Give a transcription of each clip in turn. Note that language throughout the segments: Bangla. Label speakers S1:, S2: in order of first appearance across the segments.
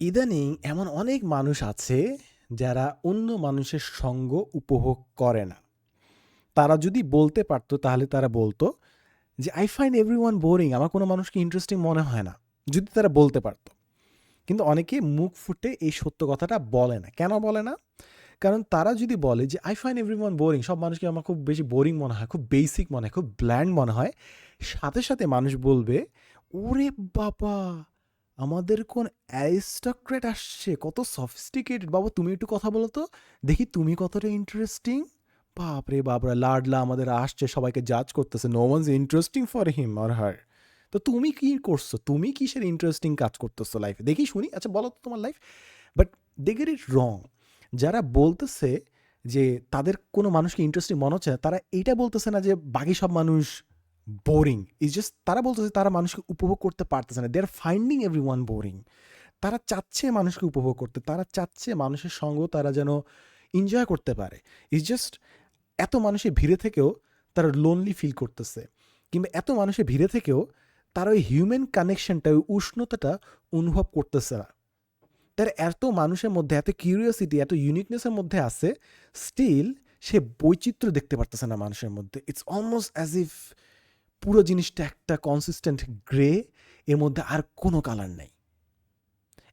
S1: ইদানিং এমন অনেক মানুষ আছে যারা অন্য মানুষের সঙ্গ উপভোগ করে না। তারা যদি বলতে পারতো তাহলে তারা বলতো যে, "I find everyone বোরিং আমার কোনো মানুষকে ইন্টারেস্টিং মনে হয় না।" যদি তারা বলতে পারত। কিন্তু অনেকে মুখ ফুটে এই সত্য কথাটা বলে না। কেন বলে না? কারণ তারা যদি বলে যে, "I find everyone বোরিং সব মানুষকে আমার খুব বেশি বোরিং মনে হয়, খুব বেসিক মনে হয়, খুব ব্ল্যান্ড মনে হয়। সাথে, সাথে মানুষ বলবে, "ওরে বাবা! আমাদের কোন অ্যারিস্টোক্র্যাট আসছে, কত সফিস্টিকেটেড বাবা তুমি একটু কথা বলো তো। দেখি তুমি কতটা ইন্টারেস্টিং। বাপরে বাপরা লাডলা আমাদের আসছে সবাইকে জাজ করতেছে। No one interesting for him or her. তো তুমি কি করছ? তুমি কিসের ইন্টারেস্টিং কাজ করতেছো লাইফে? দেখি শুনি। আচ্ছা বলো তো তোমার life. But they get it wrong. যারা বলতেছে যে তাদের কোনো মানুষকে ইন্টারেস্টিং মনে হচ্ছে তারা এইটা বলতেছে না যে বাকি সব মানুষ বোরিং। ইজ জাস্ট তারা বলতেছে তারা মানুষকে উপভোগ করতে পারতেছে না। They are finding everyone boring. তারা চাচ্ছে মানুষকে উপভোগ করতে। তারা চাচ্ছে মানুষের সঙ্গ তারা যেন এনজয় করতে পারে। ইজ জাস্ট এত মানুষের ভিড়ে থেকেও তারা লোনলি ফিল করতেছে। কিংবা এত মানুষের ভিড়ে থেকেও তারা ওই হিউম্যান কানেকশনটা, ওই উষ্ণতাটা অনুভব করতেছে না। তারা এত মানুষের মধ্যে এত কিউরিওসিটি, এত ইউনিকনেসের মধ্যে আছে, স্টিল সে বৈচিত্র্য দেখতে পারতেছে না মানুষের মধ্যে। ইটস অলমোস্ট অ্যাজ ইফ পুরো জিনিসটা একটা কনসিস্টেন্ট গ্রে, এর মধ্যে আর কোনো কালার নাই।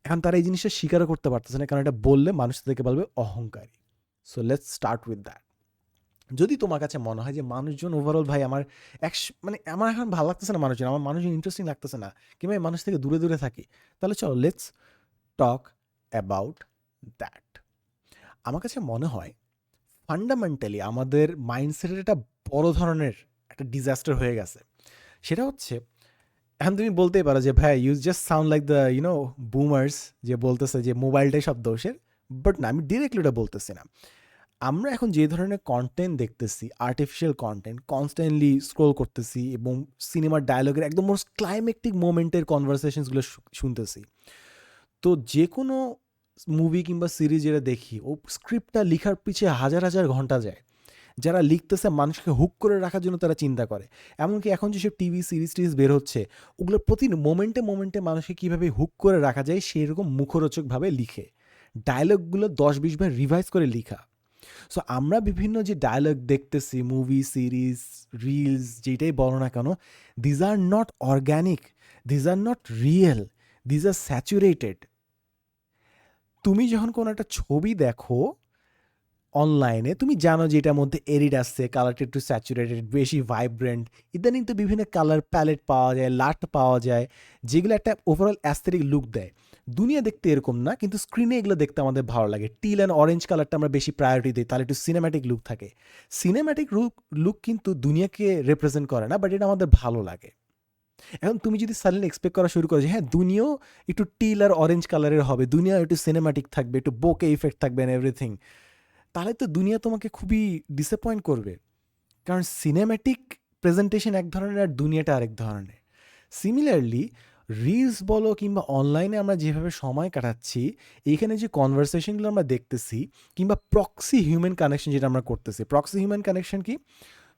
S1: এখন তারা এই জিনিসটা স্বীকারও করতে পারতেছে না। কারণ এটা বললে মানুষ তাদেরকে বলবে অহংকারী। So let's start with that. যদি তোমার কাছে মনে হয় যে মানুষজন ওভারঅল ভাই আমার একস মানে আমার এখন ভালো লাগতেছে না মানুষজন, আমার মানুষজন ইন্টারেস্টিং লাগতেছে না। কিংবা মানুষ থেকে দূরে, দূরে থাকি। তাহলে চলো লেটস টক অ্যাবাউট দ্যাট। আমার কাছে মনে হয় ফান্ডামেন্টালি আমাদের মাইন্ডসেটের একটা বড় ধরনের একটা ডিজাস্টার হয়ে গেছে। সেটা হচ্ছে এখন তুমি বলতেই পারো যে ভাই you just sound like the you know boomers যে বলতেছে যে মোবাইলটাই সব দোষের। বাট না আমি ডিরেক্টলি ওটা বলতেছি না। আমরা এখন যে ধরনের কন্টেন্ট দেখতেছি, আর্টিফিশিয়াল কন্টেন্ট কনস্ট্যান্টলি স্ক্রোল করতেছি এবং সিনেমার ডায়লগের একদম মোস্ট ক্লাইমেক্টিক মোমেন্টের কনভারসেশনসগুলো শু শুনতেছি। তো যেকোনো মুভি কিংবা সিরিজ যেটা দেখি ও স্ক্রিপ্টটা লিখার পিছে হাজার, হাজার ঘণ্টা যায়। যারা লিখতেছে মানুষকে হুক করে রাখার জন্য তারা চিন্তা করে। এমনকি এখন যেসব টিভি সিরিজ-টিরিজ বের হচ্ছে, ওগুলোর প্রতি মোমেন্টে, মোমেন্টে মানুষকে কীভাবে হুক করে রাখা যায় সেই রকম মুখরোচকভাবে লিখে। ডায়ালগগুলো ১০-২০ বার রিভাইজ করে লিখা। সো আমরা বিভিন্ন যে ডায়লগ দেখতেছি মুভি, সিরিজ, রিলস যেটাই বলো না কেন, these are not organic, this are not real, these are saturated. তুমি যখন কোনো একটা ছবি দেখো অনলাইনে, তুমি জানো যে এটার মধ্যে এরিড আসছে, কালারটা একটু স্যাচুরেটেড, বেশি ভাইব্রেন্ট। ইদানিং তো বিভিন্ন কালার প্যালেট পাওয়া যায়, লাট পাওয়া যায়, যেগুলো একটা ওভারঅল অ্যাস্থেটিক লুক দেয়। দুনিয়া দেখতে এরকম না, কিন্তু স্ক্রিনে এগুলো দেখতে আমাদের ভালো লাগে। টিল অ্যান্ড অরেঞ্জ কালারটা আমরা বেশি প্রায়োরিটি দিই তাহলে একটু সিনেম্যাটিক লুক থাকে। সিনেম্যাটিক লুক লুক কিন্তু দুনিয়াকে রিপ্রেজেন্ট করে না, বাট এটা আমাদের ভালো লাগে। এখন তুমি যদি সাডেনলি এক্সপেক্ট করা শুরু করো যে হ্যাঁ, দুনিয়াও একটু টিল আর অরেঞ্জ কালারের হবে, দুনিয়াও একটু সিনেম্যাটিক থাকবে, একটু বোকে ইফেক্ট থাকবে এভরিথিং। তাহলে তো দুনিয়া তোমাকে খুবই ডিসঅ্যাপয়েন্ট করবে। কারণ সিনেম্যাটিক প্রেজেন্টেশন এক ধরনের আর দুনিয়াটা আরেক ধরনের। সিমিলারলি রিলস বলো কিংবা অনলাইনে আমরা যেভাবে সময় কাটাচ্ছি, এইখানে যে কনভারসেশনগুলো আমরা দেখতেছি কিংবা প্রক্সি হিউম্যান কানেকশন যেটা আমরা করতেছি। প্রক্সি হিউম্যান কানেকশন কি?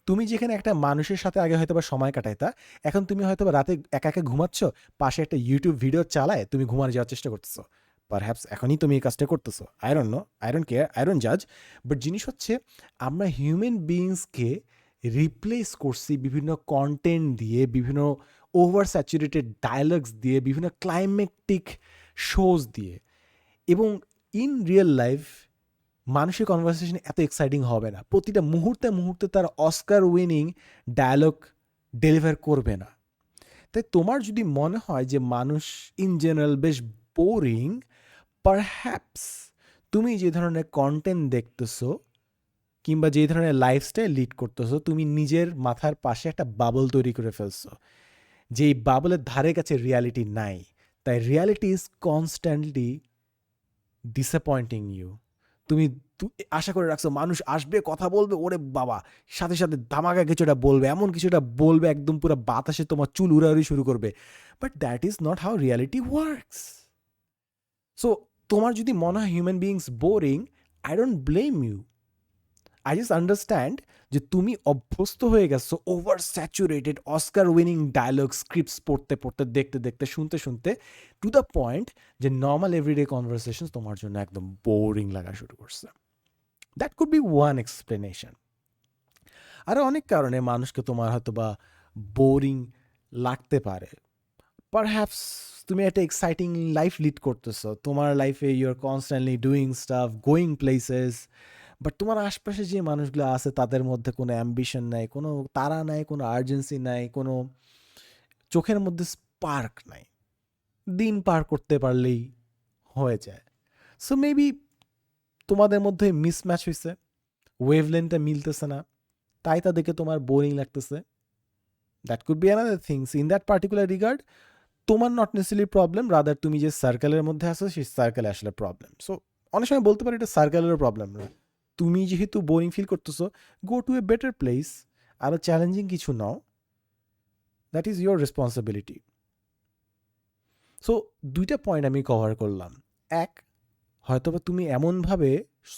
S1: তুমি যেখানে একটা মানুষের সাথে আগে হয়তোবা সময় কাটাইতা, এখন তুমি হয়তোবা রাতে একা, একা ঘুমাচ্ছ, পাশে একটা ইউটিউব ভিডিও চালায় তুমি ঘুমানো যাওয়ার চেষ্টা করতেছো। পারহ্যাপস এখনই তুমি এই কাজটা করতেছো। Don't know, don't care, don't জাজ। বাট জিনিস হচ্ছে আমরা হিউম্যান বিইংসকে রিপ্লেস করছি বিভিন্ন কন্টেন্ট দিয়ে, বিভিন্ন ওভার স্যাচুরেটেড ডায়ালগস দিয়ে, বিভিন্ন ক্লাইমেক্টিক শোজ দিয়ে। এবং ইন রিয়েল লাইফ মানুষের কনভারসেশন এত এক্সাইটিং হবে না। প্রতিটা মুহূর্তে, মুহূর্তে তার অস্কার উইনিং ডায়ালগ ডেলিভার করবে না। তাই তোমার যদি মনে হয় যে মানুষ ইন জেনারেল বেশ বোরিং, পারহ্যাপস তুমি যে ধরনের কন্টেন্ট দেখতেছো কিংবা যে ধরনের লাইফস্টাইল লিড করতেছো, তুমি নিজের মাথার পাশে একটা বাবল তৈরি করে ফেলছো। যেই বাবলের ধারে কাছে রিয়ালিটি নাই। তাই reality is constantly disappointing you. তুমি আশা করে রাখছো মানুষ আসবে, কথা বলবে, ওরে বাবা! সাথে, সাথে ধামাকা কিছুটা বলবে, এমন কিছুটা বলবে একদম পুরা বাতাসে তোমার চুল উড়াউড়ি শুরু করবে। But that is not how reality works. So তোমার যদি মনে হয় human beings boring, I don't blame you. I just understand যে তুমি অভ্যস্ত হয়ে গেছো over saturated Oscar winning dialogue scripts পড়তে পড়তে দেখতে দেখতে শুনতে শুনতে টু দ্য পয়েন্ট যে নর্মাল এভরিডে কনভারসেশন তোমার জন্য একদম বোরিং লাগা শুরু করছে। That could be one explanation আরও অনেক কারণে মানুষকে তোমার হয়তো বা বোরিং লাগতে পারে। পারহ্যাপস তুমি একটা এক্সাইটিং লাইফ লিড করতেছো। তোমার লাইফে you are constantly doing stuff going places but তোমার আশপাশে যে মানুষগুলো আছে, তাদের মধ্যে কোনো অ্যাম্বিশন নাই, কোনো তারা নাই, কোনো আর্জেন্সি নাই, কোনো চোখের মধ্যে স্পার্ক নাই। দিন পার করতে পারলেই হয়ে যায়। সো মেবি তোমাদের মধ্যে মিসম্যাচ হয়েছে ওয়েভলেনটা মিলতেছে না, তাই তাদেরকে তোমার বোরিং লাগতেছে। That could be another things in that particular regard তোমার নট নেসেসারি প্রবলেম রাদার তুমি যে সার্কেলের মধ্যে আসো সেই সার্কেলে আসলে প্রবলেম সো অনেক সময় বলতে পারি এটা সার্কেলেরও প্রবলেম না তুমি যেহেতু বোরিং ফিল করতেছো go to a better place আরও চ্যালেঞ্জিং কিছু now that is your responsibility so দুইটা পয়েন্ট আমি কভার করলাম। এক, হয়তোবা তুমি এমনভাবে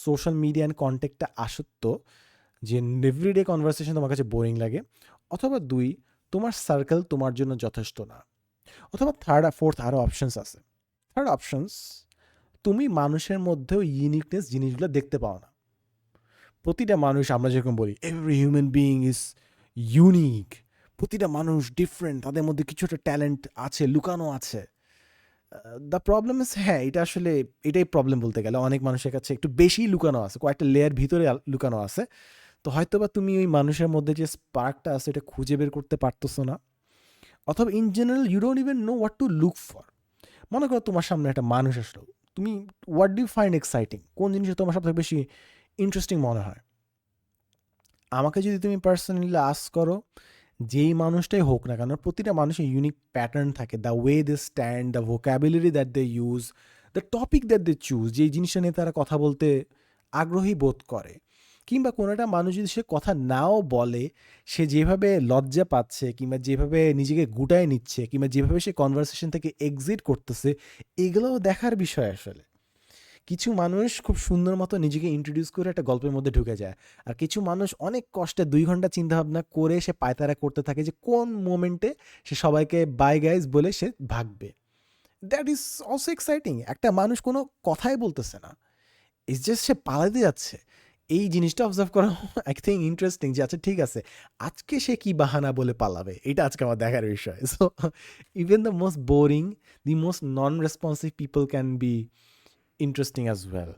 S1: সোশ্যাল মিডিয়া অ্যান্ড কন্ট্যাক্টটা আসত্ত যে এভরিডে কনভারসেশন তোমার কাছে বোরিং লাগে, অথবা দুই, তোমার সার্কেল তোমার জন্য যথেষ্ট না। অথবা থার্ড আর ফোর্থ আরও অপশনস আছে। থার্ড অপশনস তুমি মানুষের মধ্যেও ইউনিকনেস জিনিসগুলো দেখতে পাও না। প্রতিটা মানুষ, আমরা যেরকম বলি every human being is unique প্রতিটা মানুষ ডিফারেন্ট তাদের মধ্যে কিছু একটা ট্যালেন্ট আছে, লুকানো আছে। দ্য প্রবলেম ইস হ্যাঁ এটা আসলে, এটাই প্রবলেম বলতে গেলে। অনেক মানুষের কাছে একটু বেশি লুকানো আছে, কয়েকটা লেয়ার ভিতরে লুকানো আছে। তো হয়তো বা তুমি ওই মানুষের মধ্যে যে স্পার্কটা আছে, এটা খুঁজে বের করতে পারতেছো না। অথবা in general you don't even know what to look for মনে করো তোমার সামনে একটা মানুষ আসলো। তুমি হোয়াট ডু ফাইন্ড এক্সাইটিং কোন জিনিসটা তোমার সবথেকে বেশি ইন্টারেস্টিং মনে হয়? আমাকে যদি তুমি পার্সোনালি আস করো, যেই মানুষটাই হোক না কেন, প্রতিটা মানুষের ইউনিক প্যাটার্ন থাকে। The way they stand the vocabulary that they use the topic that they choose যেই জিনিসটা নিয়ে তারা কথা বলতে আগ্রহী বোধ করে। কিংবা কোনো একটা মানুষ যদি সে কথা নাও বলে, সে যেভাবে লজ্জা পাচ্ছে কিংবা যেভাবে নিজেকে গুটায় নিচ্ছে কিংবা যেভাবে সে কনভারসেশন থেকে এক্সিট করতেছে, এগুলোও দেখার বিষয় আসলে। কিছু মানুষ খুব সুন্দর মতো নিজেকে ইন্ট্রোডিউস করে একটা গল্পের মধ্যে ঢুকে যায়। আর কিছু মানুষ অনেক কষ্টে দুই ঘণ্টা চিন্তাভাবনা করে সে পায়তারা করতে থাকে যে কোন মোমেন্টে সে সবাইকে বাই গাইজ বলে সে ভাগবে। দ্যাট ইজ অলসো এক্সাইটিং একটা মানুষ কোনো কথাই বলতেছে না। ইস জাস্ট সে পালাতে যাচ্ছে। এই জিনিসটা অবজার্ভ করা আই থিঙ্ক ইন্টারেস্টিং যে আচ্ছা ঠিক আছে, আজকে সে কি বাহানা বলে পালাবে? এটা আজকে আমার দেখার বিষয়। So even the most boring the most non responsive people can be interesting as well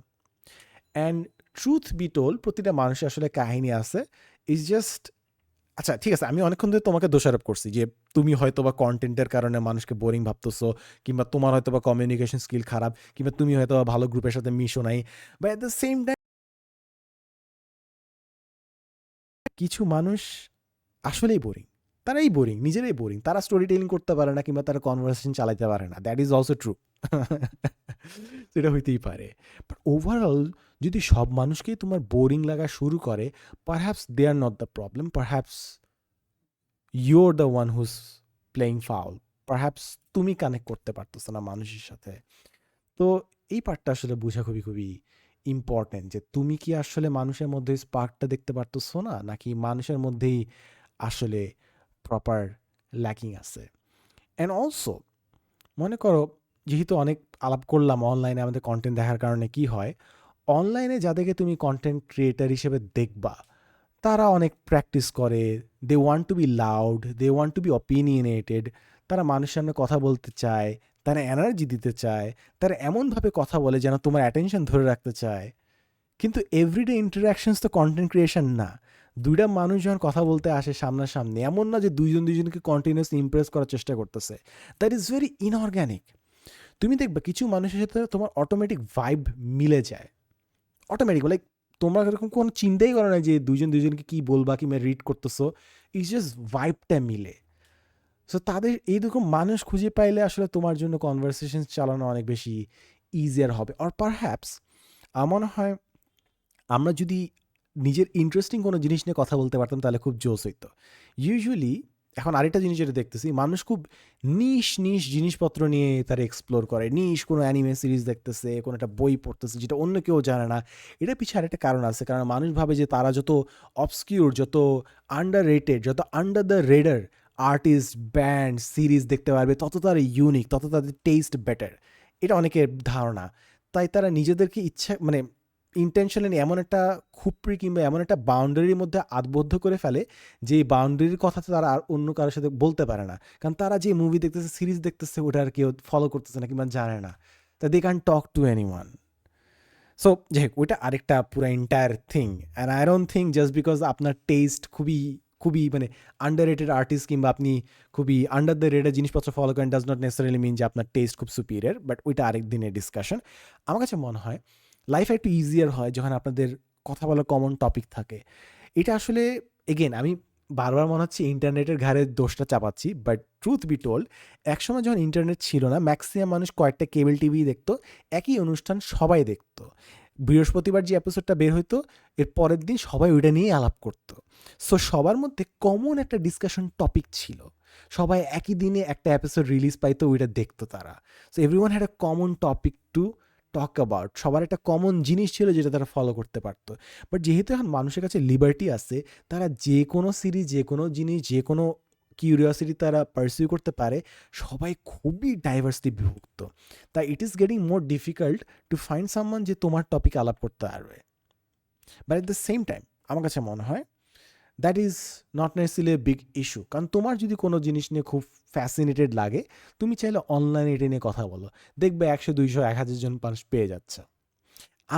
S1: and truth be told প্রতিটা মানুষের আসলে কাহিনী আছে ইজ জাস্ট আচ্ছা ঠিক আছে, আমি অনেকক্ষণ ধরে তোমাকে দোষারোপ করছি যে, তুমি হয়তো বা কন্টেন্টের কারণে মানুষকে বোরিং ভাবতেছো, কিংবা তোমার হয়তো বা কমিউনিকেশন স্কিল খারাপ, কিংবা তুমি হয়তো ভালো গ্রুপের সাথে মিশো নাই বা অ্যাট দ্য সেম টাইম কিছু মানুষ আসলেই বোরিং তারাই বোরিং নিজেরাই বোরিং তারা স্টোরি টেলিং করতে পারে না কিংবা তারা কনভারসেশন চালাতে পারে না দ্যাট ইজ অলসো ট্রু সেটা হইতেই পারে বাট ওভারঅল যদি সব মানুষকেই তোমার বোরিং লাগা শুরু করে perhaps they are not the problem perhaps you're the one who's playing foul perhaps তুমি কানেক্ট করতে পারতেছো না মানুষের সাথে। তো এই পার্টটা আসলে বোঝা খুবই খুবই ইম্পর্টেন্ট যে তুমি কি আসলে মানুষের মধ্যে স্পার্কটা দেখতে পারতেছো না? নাকি মানুষের মধ্যেই আসলে প্রপার ল্যাকিং আছে? অ্যান্ড অলসো মনে করো, যেহেতু অনেক আলাপ করলাম অনলাইনে আমাদের কন্টেন্ট দেখার কারণে কি হয়? অনলাইনে যাদেরকে তুমি কন্টেন্ট ক্রিয়েটার হিসেবে দেখবা, তারা অনেক প্র্যাকটিস করে they want to be loud they want to be opinionated তারা মানুষের সামনে কথা বলতে চায় তারা এনার্জি দিতে চায়, তারা এমনভাবে কথা বলে যেন তোমার অ্যাটেনশন ধরে রাখতে চায়। কিন্তু এভরিডে ইন্টারাকশনস তো কন্টেন্ট ক্রিয়েশন না। দুইটা মানুষ যখন কথা বলতে আসে সামনাসামনি, এমন না যে দুইজন দুইজনকে কন্টিনিউসলি ইমপ্রেস করার চেষ্টা করতেছে। দ্যাট ইজ ভেরি ইনঅর্গ্যানিক তুমি দেখবে কিছু মানুষের সাথে তোমার অটোমেটিক ভাইব মিলে যায়। অটোমেটিক লাইক তোমরা এরকম কোনো চিন্তাই করো না যে দুজন দুজনকে কী বলবা কিংবা রিড করতেছো। ইজ জাস্ট ভাইবটা মিলে। সো তাদের এইরকম মানুষ খুঁজে পাইলে আসলে তোমার জন্য কনভারসেশন চালানো অনেক বেশি ইজিয়ার হবে। আর পারহ্যাপস আমার হয় আমরা যদি নিজের ইন্টারেস্টিং কোনো জিনিস নিয়ে কথা বলতে পারতাম, তাহলে খুব জোস হইতো। ইউজুয়ালি এখন আরেকটা জিনিস যেটা দেখতেছি, মানুষ খুব নিশ নিশ জিনিসপত্র নিয়ে তারা এক্সপ্লোর করে। নিশ কোনো অ্যানিমে সিরিজ দেখতেছে, কোনো একটা বই পড়তেছে, যেটা অন্য কেউ জানে না। এটা পিছিয়ে আরেকটা কারণ আছে, কারণ মানুষ ভাবে যে তারা যত অবসকিউর যত আন্ডার রেটেড যত under the radar artist band series দেখতে পারবে, তত তারা ইউনিক তত তাদের টেস্ট বেটার এটা অনেকের ধারণা। তাই তারা নিজেদেরকে ইচ্ছা মানে ইন্টেনশনালি এমন একটা খুপড়ি কিংবা এমন একটা বাউন্ডারির মধ্যে আবদ্ধ করে ফেলে, যে বাউন্ডারির কথা তারা আর অন্য কারোর সাথে বলতে পারে না। কারণ তারা যে মুভি দেখতেছে সিরিজ দেখতেছে, ওটা আর কেউ ফলো করতেছে না কিংবা জানে না। তা they can talk to anyone so যাই হোক, ওইটা আরেকটা পুরো entire thing and I don't think just because আপনার টেস্ট খুবই খুবই মানে আন্ডার রেটেড আর্টিস্ট কিংবা আপনি খুবই আন্ডার দ্য রেটের জিনিসপত্র ফলো করেন ডাজ নট নেসারিলি মিন যে আপনার টেস্ট খুব সুপিরিয়ার বাট ওইটা আরেক দিনের ডিসকাশন আমার কাছে মনে হয় লাইফ একটু ইজিয়ার হয় যখন আপনাদের কথা বলার কমন টপিক থাকে। এটা আসলে এগেন আমি বারবার মনে হচ্ছে ইন্টারনেটের ঘাড়ে দোষটা চাপাচ্ছি বাট ট্রুথ বি টোল্ড একসময় যখন ইন্টারনেট ছিল না ম্যাক্সিমাম মানুষ কয়েকটা কেবল টিভি দেখতো, একই অনুষ্ঠান সবাই দেখতো। বৃহস্পতিবার যে এপিসোডটা বের হইতো, এর পরের দিন সবাই ওইটা নিয়ে আলাপ করতো। সো সবার মধ্যে কমন একটা ডিসকাশন টপিক ছিল। সবাই একই দিনে একটা এপিসোড রিলিজ পাইতো, ওইটা দেখতো তারা। So everyone had a common topic to talk about সবার একটা কমন জিনিস ছিল যেটা তারা ফলো করতে পারতো। বাট যেহেতু এখন মানুষের কাছে লিবার্টি আছে, তারা যে কোনো সিরিজ যে কোনো জিনিস যে কোনো কিউরিয়াসিটি তারা পারসিউ করতে পারে, সবাই খুবই ডাইভার্সলি বিভক্ত। তাই it is getting more difficult to find someone যে তোমার টপিক আলাপ করতে পারবে। But at the same time আমার কাছে মনে হয় that is not necessarily a big issue কারণ তোমার যদি কোনো জিনিস নিয়ে খুব ফ্যাসিনেটেড লাগে, তুমি চাইলে অনলাইনে এটা নিয়ে কথা বলো। দেখবে একশো, দুইশো, এক হাজার জন মানুষ পেয়ে যাচ্ছে।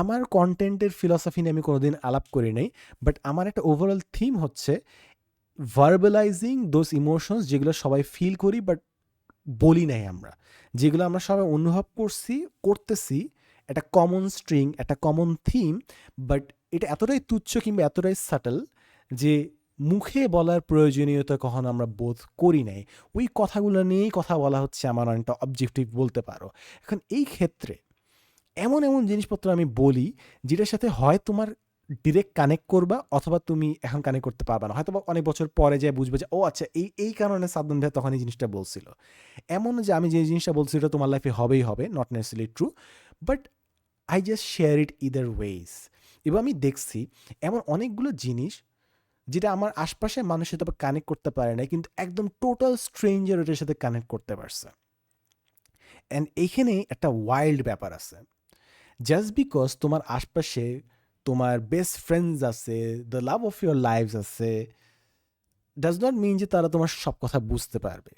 S1: আমার কন্টেন্টের ফিলসফি নিয়ে আমি কোনোদিন আলাপ করি নাই বাট আমার একটা ওভারঅল থিম হচ্ছে ভার্বালাইজিং দোজ ইমোশনস যেগুলো সবাই ফিল করি বাট বলি নাই আমরা। যেগুলো আমরা সবাই অনুভব করছি, করতেছি, একটা কমন স্ট্রিং একটা কমন থিম বাট এটা এতটাই তুচ্ছ কিংবা এতটাই সাটল যে মুখে বলার প্রয়োজনীয়তা কখনো আমরা বোধ করি নাই। ওই কথাগুলো নিয়েই কথা বলা হচ্ছে আমার অনেকটা অবজেক্টিভ বলতে পারো। এখন এই ক্ষেত্রে এমন এমন জিনিসপত্র আমি বলি যেটার সাথে হয় তোমার ডিরেক্ট কানেক্ট করবা অথবা তুমি এখন কানেক্ট করতে পারবা না। হয়তো অনেক বছর পরে যায় বুঝবে যে, ও আচ্ছা এই এই কারণে সাদ্দাম ভাই তখন এই জিনিসটা বলছিল। এমন যে আমি যে জিনিসটা বলছি এটা তোমার লাইফে হবেই হবে not necessary true but I just share it either ways এবং আমি দেখছি এমন অনেকগুলো জিনিস যেটা আমার আশপাশের মানুষের সাথে কানেক্ট করতে পারে না কিন্তু একদম টোটাল স্ট্রেঞ্জার ওটার সাথে কানেক্ট করতে পারছে। অ্যান্ড এইখানে একটা ওয়াইল্ড ব্যাপার আছে। জাস্ট বিকজ তোমার আশপাশে তোমার বেস্ট ফ্রেন্ডস আছে the love of your life আছে ডাজ নট মিন যে তারা তোমার সব কথা বুঝতে পারবে।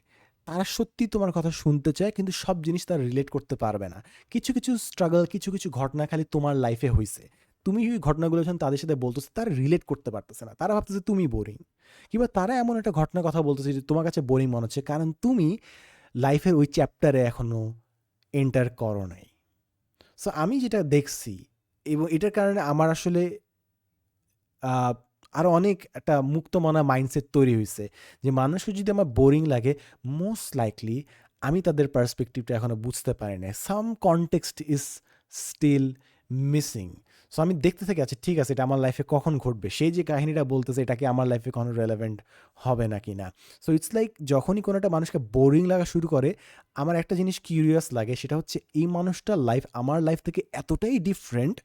S1: তারা সত্যি তোমার কথা শুনতে চায়, কিন্তু সব জিনিস তারা রিলেট করতে পারবে না। কিছু কিছু স্ট্রাগল কিছু কিছু ঘটনা খালি তোমার লাইফে হয়েছে তুমি ওই ঘটনাগুলো যখন তাদের সাথে বলতেছে, তারা রিলেট করতে পারতেছে না। তারা ভাবতেছে তুমি বোরিং কিংবা তারা এমন একটা ঘটনার কথা বলতেছে যে তোমার কাছে বোরিং মনে হচ্ছে, কারণ তুমি লাইফের ওই চ্যাপ্টারে এখনও এন্টার করো নাই। সো আমি যেটা দেখছি এবং এটার কারণে আমার আসলে আরও অনেক একটা মুক্তমনা মাইন্ডসেট তৈরি হয়েছে যে মানুষকে যদি আমার বোরিং লাগে মোস্ট লাইকলি আমি তাদের পার্সপেক্টিভটা এখনও বুঝতে পারি না some context is still missing so আমি দেখতে থাকি আচ্ছা ঠিক আছে, এটা আমার লাইফে কখন ঘটবে? সেই যে কাহিনীটা বলতেছে এটা কি আমার লাইফে কখনো রেলেভেন্ট হবে না কি না সো ইটস লাইক যখনই কোনো একটা মানুষকে বোরিং লাগা শুরু করে, আমার একটা জিনিস কিউরিয়াস লাগে, সেটা হচ্ছে এই মানুষটার লাইফ আমার লাইফ থেকে এতটাই ডিফারেন্ট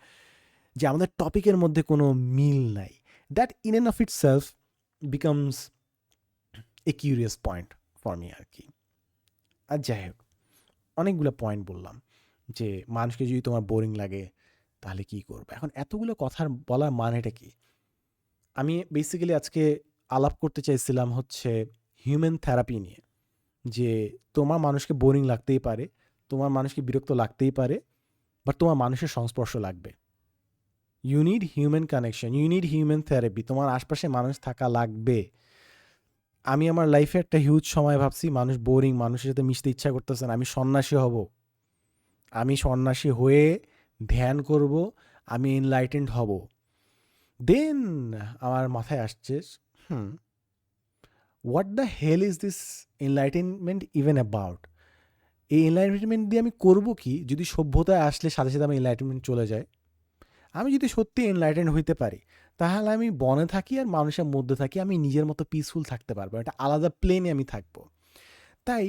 S1: যে আমাদের টপিকের মধ্যে কোনো মিল নাই। That in and of itself becomes a curious point for me আর কি। আর যাই হোক, অনেকগুলো পয়েন্ট বললাম যে, মানুষকে যদি তোমার বোরিং লাগে তাহলে কি করবে? এখন এতগুলো কথার বলার মানেটা কি? আমি বেসিক্যালি আজকে আলাপ করতে চাইছিলাম হচ্ছে হিউম্যান থেরাপি নিয়ে, যে তোমার মানুষকে বোরিং লাগতেই পারে, তোমার মানুষকে বিরক্ত লাগতেই পারে বাট তোমার মানুষের সংস্পর্শ লাগবে। You need human connection you need human therapy তোমার আশপাশে মানুষ থাকা লাগবে। আমি আমার লাইফে একটা হিউজ সময় ভাবছি, মানুষ বোরিং মানুষের সাথে মিশতে ইচ্ছা করতেছে না, আমি সন্ন্যাসী হব। আমি সন্ন্যাসী হয়ে ধ্যান করব, আমি এনলাইটেন্ড হব। দেন আমার মাথায় আসছে, হুম what the hell is this enlightenment even about এই এনলাইটেনমেন্ট দিয়ে আমি করব কি? যদি সভ্যতায় আসলে সাথে সাথে আমার এনলাইটেনমেন্ট চলে যায়, আমি যদি সত্যি এনলাইটেন্ড হইতে পারি, তাহলে আমি বনে থাকি আর মানুষের মধ্যে থাকি, আমি নিজের মতো পিসফুল থাকতে পারব, একটা আলাদা প্লেনে আমি থাকব। তাই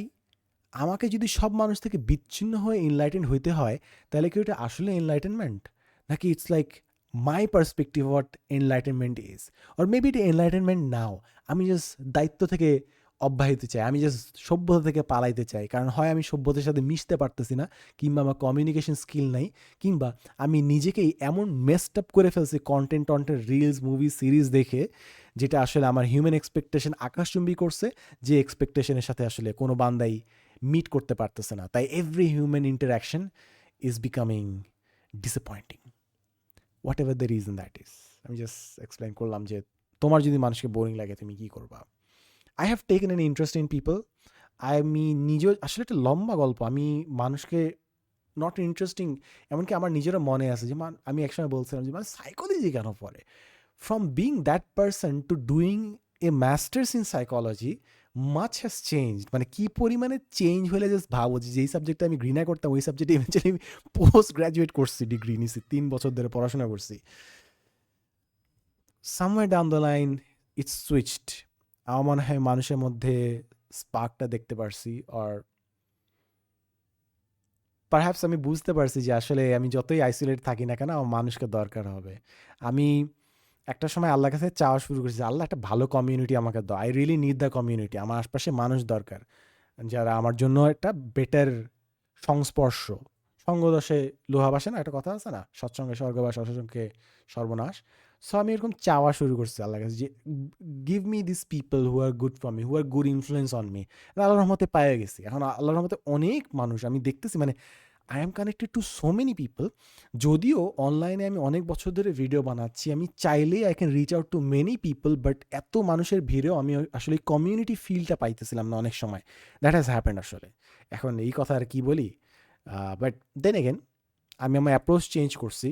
S1: আমাকে যদি সব মানুষ থেকে বিচ্ছিন্ন হয়ে এনলাইটেন হইতে হয়, তাহলে কি ওটা আসলে এনলাইটেনমেন্ট নাকি it's like my perspective what enlightenment is or maybe এটা এনলাইটেনমেন্ট নাও আমি জাস্ট দায়িত্ব থেকে অব্যাহত চাই, আমি জাস্ট সভ্যতা থেকে পালাইতে চাই। কারণ হয় আমি সভ্যতার সাথে মিশতে পারতেছি না, কিংবা আমার কমিউনিকেশন স্কিল নাই, কিংবা আমি নিজেকেই এমন মেসড আপ করে ফেলছি কন্টেন্ট টন্টেন্ট রিলস মুভি সিরিজ দেখে, যেটা আসলে আমার হিউম্যান এক্সপেকটেশন আকাশচুম্বী করছে, যে এক্সপেকটেশনের সাথে আসলে কোনো বান্দাই মিট করতে পারতেছে না তাই every human interaction is becoming disappointing whatever the reason that is আমি জাস্ট এক্সপ্লেন করলাম যে তোমার যদি মানুষকে বোরিং লাগে তুমি কী করবা I have taken an interest in people আমি নিজেও আসলে একটা লম্বা গল্প আমি মানুষকে নট ইন্টারেস্টিং এমনকি আমার নিজেরও মনে আছে যে মান আমি একসময় বলছিলাম যে মানে সাইকোলজি কেন পড়ে from being that person to doing a masters in psychology much has change মানে কি পরিমাণে চেঞ্জ হলে জাস্ট ভাবো যে যেই সাবজেক্টটা আমি ঘৃণা করতাম, ওই সাবজেক্টে ইভেন্চুয়ালি আমি পোস্ট গ্র্যাজুয়েট করছি ডিগ্রি নিছি, তিন বছর ধরে পড়াশোনা করছি। Someway down the line it's switched আমার মনে হয় মানুষের মধ্যে স্পার্কটা দেখতে পারছি আর পারহ্যাপস আমি বুঝতে পারছি যে আসলে আমি যতই আইসোলেট থাকি না কেন, আমার মানুষকে দরকার হবে। আমি একটা সময় আল্লাহ কাছে চাওয়া শুরু করেছি আল্লাহ, একটা ভালো কমিউনিটি আমাকে দাও। I really need the community আমার আশপাশে মানুষ দরকার। যারা আমার জন্য একটা বেটার সংস্পর্শ। সঙ্গদশে লোহা বাসে না? একটা কথা আছে না? সৎসঙ্গে স্বর্গবাস অসৎসঙ্গে সর্বনাশ। সো আমি এরকম চাওয়া শুরু করছি আল্লাহ কাছে যে give me this people who are good for me who are good influence on me আল্লাহর রহমতে পায়ে গেছি। এখন আল্লাহর রহমতে অনেক মানুষ আমি দেখতেছি মানে I am connected to so many people যদিও অনলাইনে আমি অনেক বছর ধরে ভিডিও বানাচ্ছি, আমি চাইলেই I can reach out to many people but এত মানুষের ভিড়েও আমি আসলে কমিউনিটি ফিলটা পাইতেছিলাম না অনেক সময়। দ্যাট হ্যাজ হ্যাপেন্ড আসলে। এখন এই কথা আর কি বলি? বাট দেন এগেন আমি আমার অ্যাপ্রোচ চেঞ্জ করছি।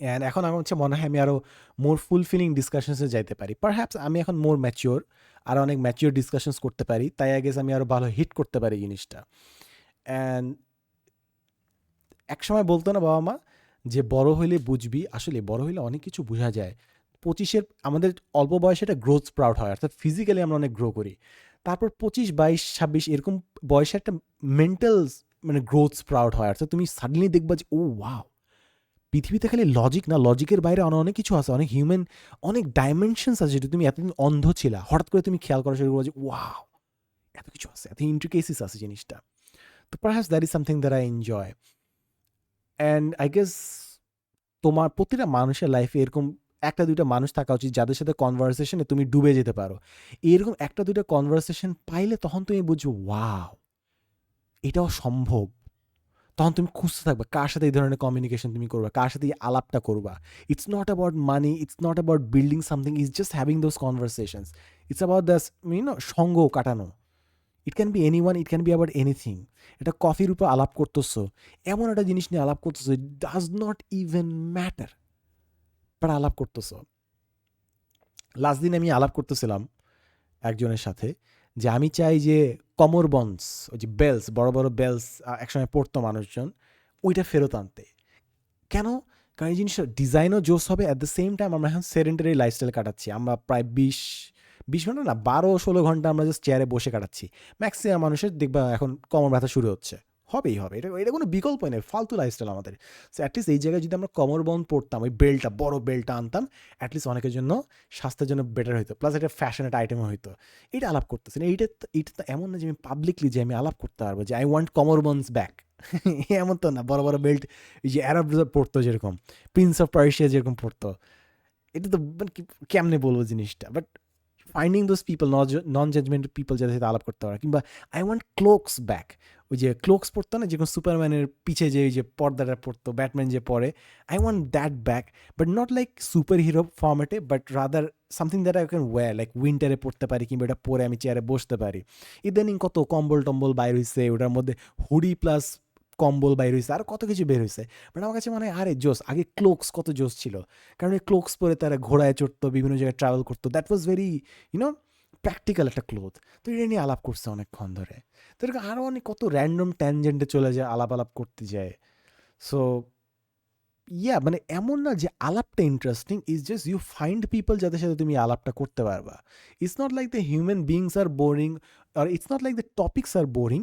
S1: অ্যান্ড এখন আমার হচ্ছে মনে হয় আমি আরও মোর ফুলফিলিং ডিসকাশনসে যাইতে পারি। পারহ্যাপস আমি এখন মোর ম্যাচিওর আর অনেক ম্যাচিওর ডিসকাশনস করতে পারি। তাই আগে আমি আরও ভালো হিট করতে পারি জিনিসটা। অ্যান্ড একসময় বলতো না বাবা মা যে, বড় হইলে বুঝবি। আসলে বড় হইলে অনেক কিছু বোঝা যায়। পঁচিশের আমাদের অল্প বয়সে একটা গ্রোথ স্প্রাউট হয়, অর্থাৎ ফিজিক্যালি আমরা অনেক গ্রো করি। তারপর পঁচিশ, বাইশ, ছাব্বিশ এরকম বয়সে একটা মেন্টাল মানে গ্রোথ স্প্রাউট হয়। অর্থাৎ তুমি সাডেনলি দেখবা যে ও ওয়াও পৃথিবীতে খালি লজিক না লজিকের বাইরে অনেক অনেক কিছু আছে, অনেক হিউম্যান অনেক ডাইমেনশনস আছে যেটা তুমি এতদিন অন্ধ ছিলা। হঠাৎ করে তুমি খেয়াল করা শুরু করো যে, ওয়াও, এত কিছু আছে, এত ইন্ট্রিকেসিস আছে জিনিসটা। তো perhaps that is something that I enjoy and I guess তোমার প্রতিটা মানুষের লাইফে এরকম একটা, দুইটা মানুষ থাকা উচিত যাদের সাথে কনভারসেশনে তুমি ডুবে যেতে পারো। এরকম একটা, দুইটা কনভারসেশন পাইলে তখন তুমি বুঝছ ওয়াও এটাও সম্ভব। তখন তুমি খুঁজতে থাকবে, কার সাথে এই ধরনের কমিউনিকেশন তুমি করবে? কার সাথে এই আলাপটা করবা? It's not about money it's not about building something it's just having those conversations it's about that's mean সঙ্গ কাটানো। It can be anyone it can be about anything এটা কফির উপর আলাপ করতেছো, এমন একটা জিনিস নিয়ে আলাপ করতেছো does not even matter but আলাপ করতেছো। লাস্ট দিন আমি আলাপ করতেছিলাম একজনের সাথে, যে আমি চাই যে কমর বন্স ওই যে বেলস বড় বড় বেলস একসময় পড়তো মানুষজন, ওইটা ফেরত আনতে। কেন? কারণ এই জিনিসটা ডিজাইনও জোস হবে অ্যাট দ্য সেম টাইম আমরা এখন সেরেন্টারি লাইফস্টাইল কাটাচ্ছি। আমরা প্রায় বিশ বিশ ঘণ্টা না, বারো ষোলো ঘণ্টা আমরা জাস্ট চেয়ারে বসে কাটাচ্ছি। ম্যাক্সিমাম মানুষের দেখবা এখন কমর ব্যথা শুরু হচ্ছে। হবেই, হবে। এটা এটা কোনো বিকল্প নেই, ফালতু লাইফস্টাইল আমাদের। সো অ্যাটলিস্ট এই জায়গায় যদি আমরা কমর বন্ধ পড়তাম ওই বেল্টটা বড় বেল্টটা আনতাম অ্যাটলিস্ট অনেকের জন্য স্বাস্থ্যের জন্য বেটার হইতো। প্লাস একটা ফ্যাশনের আইটেমও হইতো। এটা আলাপ করতেছে না। এইটা এইটা তো এমন না যে আমি পাবলিকলি যে আমি আলাপ করতে পারব, যে আই ওয়ান্ট কমর বন্স ব্যাক এমন তো না। বড় বড় বেল্ট এই যে অ্যারাব পড়তো যেরকম প্রিন্স অফ পার্সিয়া যেরকম পড়তো এটা তো মানে কেমনে বলব জিনিসটা? But finding those people non judgement people যাদের সাথে আলাপ করতে পারে, কিংবা আই ওয়ান্ট ক্লোকস ব্যাক ওই যে ক্লোকস পড়তো না যে কোনো সুপারম্যানের পিছে যে, ওই যে পর্দাটা পড়তো ব্যাটম্যান যে পরে I want that back but not like super hero ফর্মেটে but rather something that I can wear like উইন্টারে পড়তে পারি, কিংবা এটা পরে আমি চেয়ারে বসতে পারি। ইদানিং কত কম্বল টম্বল বাইর হয়েছে ওটার মধ্যে হুডি প্লাস কম্বল বাইর হয়েছে আর কত কিছু বের হয়েছে বাট আমার কাছে মানে আরে, জোস, আগে ক্লোকস কত জোস ছিল। কারণ এই ক্লোকস পরে তারা ঘোড়ায় চড়তো, বিভিন্ন জায়গায় ট্রাভেল করতো। That was very you know practical একটা ক্লোথ তো এটা নিয়ে আলাপ করছে অনেকক্ষণ ধরে। তো এরকম আরও অনেক কত র্যান্ডম ট্যানজেন্টে চলে যায় আলাপ আলাপ করতে যায়। সো ইয়া মানে এমন না যে আলাপটা interesting is just you find people যাদের সাথে তুমি আলাপটা করতে পারবা। It's not like the human beings are boring are it's not like the topics are boring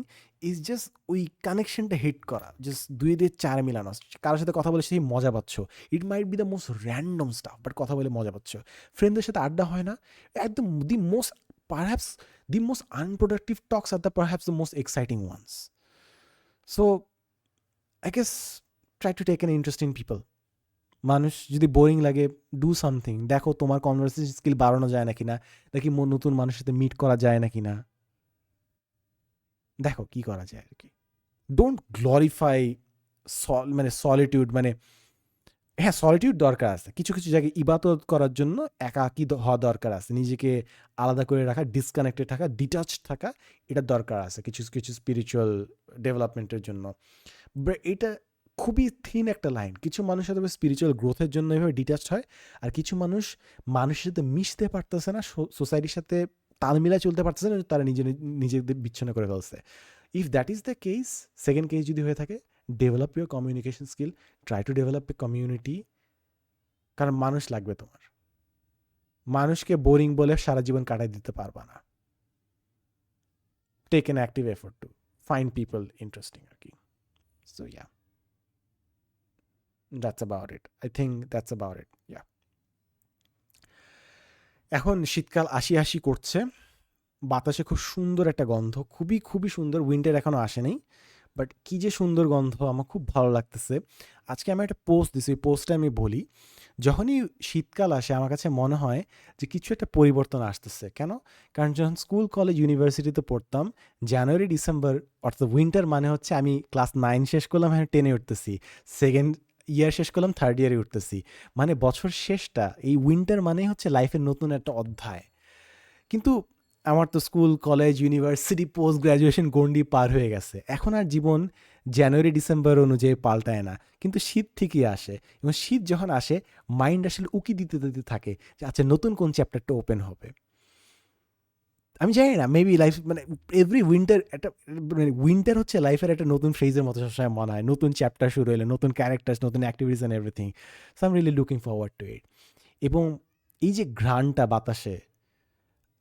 S1: is just ওই কানেকশনটা হিট করা জাস্ট দুই দিয়ে চার মিলানো। কারোর সাথে কথা বলে সেই মজা পাচ্ছ। It might be the most random stuff but কথা বলে মজা পাচ্ছ। ফ্রেন্ডদের সাথে আড্ডা হয় না, একদম the most perhaps the most unproductive talks are the perhaps the most exciting ones so I guess try to take an interesting people মানুষ যদি বোরিং লাগে ডু সামথিং দেখো তোমার কনভারসেশন স্কিল বাড়ানো যায় নাকি না নাকি নতুন মানুষের সাথে মিট করা যায় নাকি না দেখো কি করা যায় আর কি। ডোন্ট গ্লোরিফাই মানে সলিটিউড মানে হ্যাঁ সলিটিউড দরকার আছে। কিছু কিছু জায়গায় ইবাদত করার জন্য একাকী হওয়া দরকার আছে। নিজেকে আলাদা করে রাখা ডিসকানেক্টেড থাকা ডিটাচ থাকা, এটা দরকার আছে কিছু কিছু স্পিরিচুয়াল ডেভেলপমেন্টের জন্য। এটা খুবই থিন একটা লাইন কিছু মানুষ হয়তো স্পিরিচুয়াল গ্রোথের জন্য এভাবে ডিটাচড হয়, আর কিছু মানুষ মানুষের সাথে মিশতে পারতেছে না সোসাইটির সাথে তাল মিলায় চলতে পারতেছে না, তারা নিজে, নিজেদের বিচ্ছিন্ন করে ফেলছে। If that is the case second case যদি হয়ে থাকে develop your communication skill try to develop a community কারণ মানুষ লাগবে তোমার। মানুষকে বোরিং বলে সারা জীবন কাটাই দিতে পারবা না। Take an active effort to find people interesting আর কি। So yeah that's about it. I think that's about it. Yeah. এখন শীতকাল আসি আসি করছে। বাতাসে খুব সুন্দর একটা গন্ধ। খুবই খুবই সুন্দর। উইন্টার এখনও আসেনি। বাট কি যে সুন্দর গন্ধ, আমার খুব ভালো লাগতেছে। আজকে আমি একটা পোস্ট দিছি। ওই পোস্টে আমি বলি। যখনই শীতকাল আসে, আমার কাছে মনে হয় যে কিছু একটা পরিবর্তন আসতেছে। কেন? কারণ যখন স্কুল কলেজ ইউনিভার্সিটিতে পড়তাম জানুয়ারি ডিসেম্বর অর্থাৎ উইন্টার মানে হচ্ছে আমি ক্লাস নাইন শেষ করলাম হ্যাঁ টেনে উঠতেছি। সেকেন্ড ইয়ার শেষ করলাম থার্ড ইয়ারে উঠতেছি। মানে বছর শেষটা, এই উইন্টার মানেই হচ্ছে লাইফের নতুন একটা অধ্যায়। কিন্তু আমার তো school college university post graduation গন্ডি পার হয়ে গেছে। এখন আর জীবন জানুয়ারি ডিসেম্বর অনুযায়ী পাল্টায় না। কিন্তু শীত ঠিকই আসে এবং শীত যখন আসে মাইন্ড আসলে উকি দিতে দিতে থাকে যে আচ্ছা নতুন কোন চ্যাপ্টারটা ওপেন হবে? আমি জানি না মেবি লাইফ মানে এভরি উইন্টার একটা মানে উইন্টার হচ্ছে লাইফের একটা নতুন ফেজের মতো সবসময় মনে হয়। নতুন চ্যাপ্টার শুরু হলে নতুন ক্যারেক্টার্স নতুন activities and everything so um really looking forward to it এবং এই যে ঘ্রাণটা বাতাসে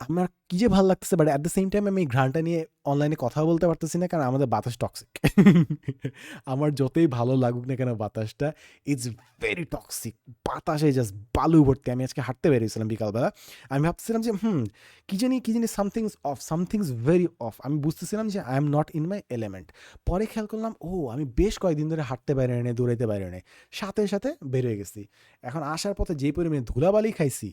S1: আমার কি যে ভালো লাগতেছে but at the same time আমি ঘ্রাণটা নিয়ে অনলাইনে কথা বলতে পারতেছি না, কারণ আমাদের বাতাস টক্সিক আমার যতই ভালো লাগুক না কেন বাতাসটা ইটস ভেরি টক্সিক বাতাসে জাস্ট বালু ভর্তি। আমি আজকে হাঁটতে বেরিয়েছিলাম বিকালবেলা। আমি ভাবছিলাম যে, হুম, কী জানি, কি জানি something's off something's very off আমি বুঝতেছিলাম যে I am not in my element পরে খেয়াল করলাম, ও, আমি বেশ কয়েকদিন ধরে হাঁটতে বাইরে নেই, দৌড়াইতে বাইরে নেই। সাথে সাথে বেরিয়ে গেছি। এখন আসার পথে যে পরিমাণে ধুলাবালি খাইছি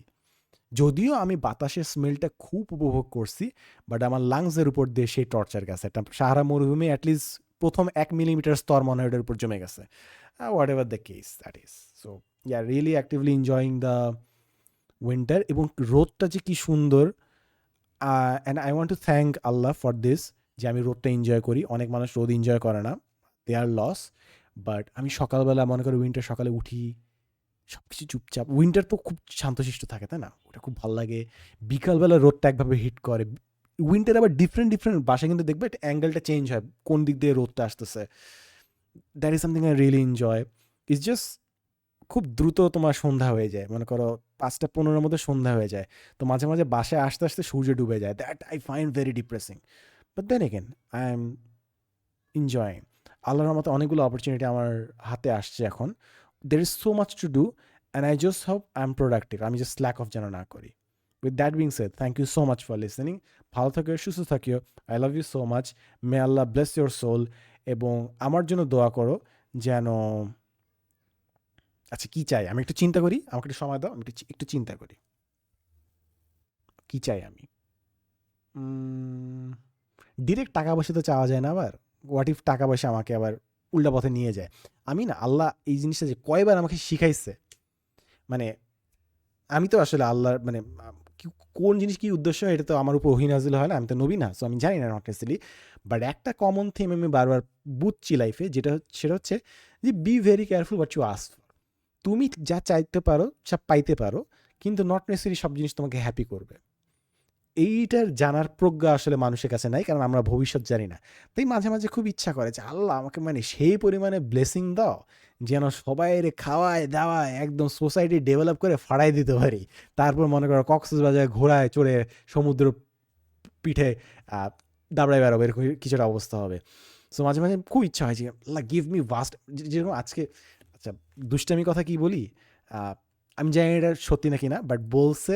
S1: যদিও আমি বাতাসের স্মেলটা খুব উপভোগ করছি বাট আমার লাংসের উপর দিয়ে সেই টর্চার গেছে। একটা সাহারা মরুভূমি অ্যাটলিস্ট প্রথম এক মিলিমিটার স্তর মনে হয় ওটার উপর জমে গেছে। Whatever the case that is so yeah really actively enjoying the winter এবং রোদটা যে কি সুন্দর and I want to thank Allah for this যে আমি রোদটা এনজয় করি। অনেক মানুষ রোদ এনজয় করে না দে আর লস বাট আমি সকালবেলা মনে করি উইন্টার সকালে উঠি সব কিছু চুপচাপ। উইন্টার তো খুব শান্তশিষ্ট থাকে, তাই না? ওটা খুব ভালো লাগে। বিকালবেলা রোদটা একভাবে হিট করে। উইন্টার আবার ডিফারেন্ট ডিফারেন্ট বাসায় কিন্তু দেখবে অ্যাঙ্গেলটা চেঞ্জ হয়, কোন দিক দিয়ে রোদটা আসতেছে। That is something I really enjoy it's just খুব দ্রুত তোমার সন্ধ্যা হয়ে যায়। মনে করো পাঁচটা পনেরোর মধ্যে সন্ধ্যা হয়ে যায়। তো মাঝে মাঝে বাসায় আসতে আসতে সূর্য ডুবে যায়। That I find very depressing but then again I am enjoying আল্লাহর মতো অনেকগুলো অপরচুনিটি আমার হাতে আসছে এখন। There is so much to do and I just hope I am productive আমি জাস্ট ল্যাক অফ যেন না করি with that being said thank you so much for listening ভালো থাকিও সুস্থ থাকিও I love you so much may Allah bless your soul এবং আমার জন্য দোয়া করো যেন আচ্ছা কী চাই? আমি একটু চিন্তা করি, আমাকে একটু সময় দাও, আমি একটু একটু চিন্তা করি। কী চাই আমি? ডিরেক্ট টাকা পয়সা তো চাওয়া যায় না আবার। হোয়াট ইফ টাকা পয়সা আমাকে আবার উল্টা পথে নিয়ে যায়। আমি না আল্লাহ এই জিনিসটা যে কয়বার আমাকে শিখাইছে মানে আমি তো আসলে আল্লাহর মানে কোন জিনিস কি উদ্দেশ্য, এটা তো আমার উপর ওহিনাজিল হয় না, আমি তো নবী না সো আমি জানি না নট নেসেসলি বাট একটা কমন থিম আমি বারবার বুঝছি লাইফে যেটা সেটা হচ্ছে যে be very careful but you ask তুমি যা চাইতে পারো, সব পাইতে পারো, কিন্তু নট নেসেসারি সব জিনিস তোমাকে হ্যাপি করবে। এইটার জানার প্রজ্ঞা আসলে মানুষের কাছে নাই কারণ আমরা ভবিষ্যৎ জানি না। তাই মাঝে মাঝে খুব ইচ্ছা করে যে আল্লাহ আমাকে মানে সেই পরিমাণে ব্লেসিং দাও যেন সবাই রে খাওয়ায় দাওয়ায় একদম সোসাইটি ডেভেলপ করে ফাড়াই দিতে পারি। তারপর মনে করো কক্সবাজার ঘোড়ায় চড়ে সমুদ্র পিঠে আহ, দাবড়ায় বেরোবে এরকম কিছুটা অবস্থা হবে। সো মাঝে মাঝে খুব ইচ্ছা হয় যে আল্লাহ গিভ মি ভাস্ট যেরকম আজকে আচ্ছা দুষ্টামি কথা কি বলি? আমি জানি এটা সত্যি নাকি না বাট বলছে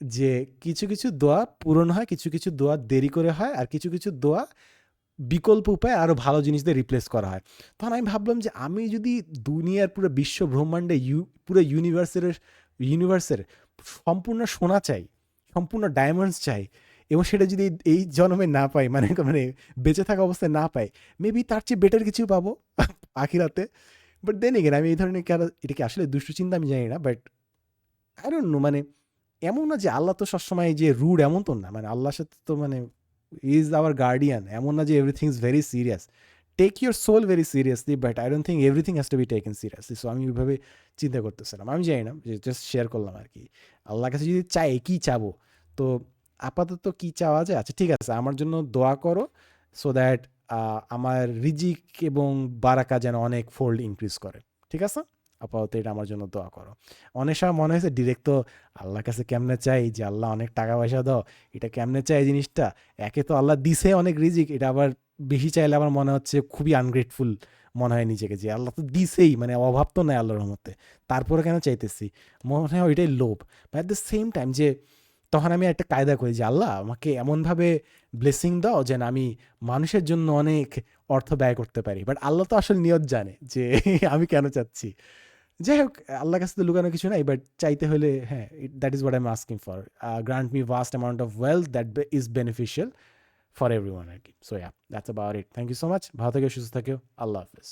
S1: যে কিছু কিছু দোয়া পূরণ হয়, কিছু কিছু দোয়া দেরি করে হয় আর কিছু কিছু দোয়া বিকল্প উপায়ে আরও ভালো জিনিস দিয়ে রিপ্লেস করা হয়। তখন আমি ভাবলাম যে আমি যদি দুনিয়ার পুরো বিশ্ব ব্রহ্মাণ্ডে ইউ, পুরো ইউনিভার্সের ইউনিভার্সের সম্পূর্ণ সোনা চাই, সম্পূর্ণ ডায়মন্ডস চাই এবং সেটা যদি এই- জন্মে না পাই মানে মানে বেঁচে থাকা অবস্থায় না পাই মেবি তার চেয়ে বেটার কিছু পাবো আখিরাতে। বাট দেন এগেন আমি এই ধরনের এটা কি আসলে দুষ্টু চিন্তা আমি জানি না বাট ডোন্ট নো মানে এমন না যে আল্লাহ তো সবসময় যে রুড এমন তো না মানে আল্লাহর সাথে তো মানে ইজ আওয়ার গার্ডিয়ান এমন না যে everything is very serious take your soul very seriously but I don't think everything has to be taken seriously so আমি ওইভাবে চিন্তা করতেছিলাম। আমি জানি না, যে জাস্ট শেয়ার করলাম আর কি। আল্লাহর কাছে যদি চাই কী চাবো? তো আপাতত কী চাওয়া যায়? আচ্ছা ঠিক আছে, আমার জন্য দোয়া করো সো দ্যাট আমার রিজিক এবং বারাকা যেন অনেক ফোল্ড ইনক্রিজ করে। ঠিক আছে? আপাতত এটা আমার জন্য দোয়া করো। অনেক সময় মনে হয়েছে ডিরেক্ট তো আল্লাহর কাছে কেমনে চাই? যে আল্লাহ অনেক টাকা পয়সা দাও, এটা কেমনে চাই জিনিসটা? একে তো আল্লাহ দিছে অনেক রিজিক, এটা আবার বেশি চাইলে আমার মনে হচ্ছে খুবই আনগ্রেটফুল মনে হয় নিজেকে যে আল্লাহ তো দিছেই মানে অভাব তো নাই আল্লাহর মধ্যে তারপরে কেন চাইতেছি? মনে হয় ওইটাই লোভ। But at the same time যে তখন আমি একটা কায়দা করি যে, আল্লাহ, আমাকে এমনভাবে ব্লেসিং দাও যেন আমি মানুষের জন্য অনেক অর্থ ব্যয় করতে পারি। বাট আল্লাহ তো আসলে নিয়ত জানে যে আমি কেন চাচ্ছি। যাই হোক আল্লাহর কাছে তো লুকানো কিছু নাই বাট চাইতে হলে হ্যাঁ that is what I am asking for grant me vast amount of wealth that is beneficial for everyone আর কি so yeah that's about it thank you so much ভালো থেকে, সুস্থ থাকে. আল্লাহ হাফিজ।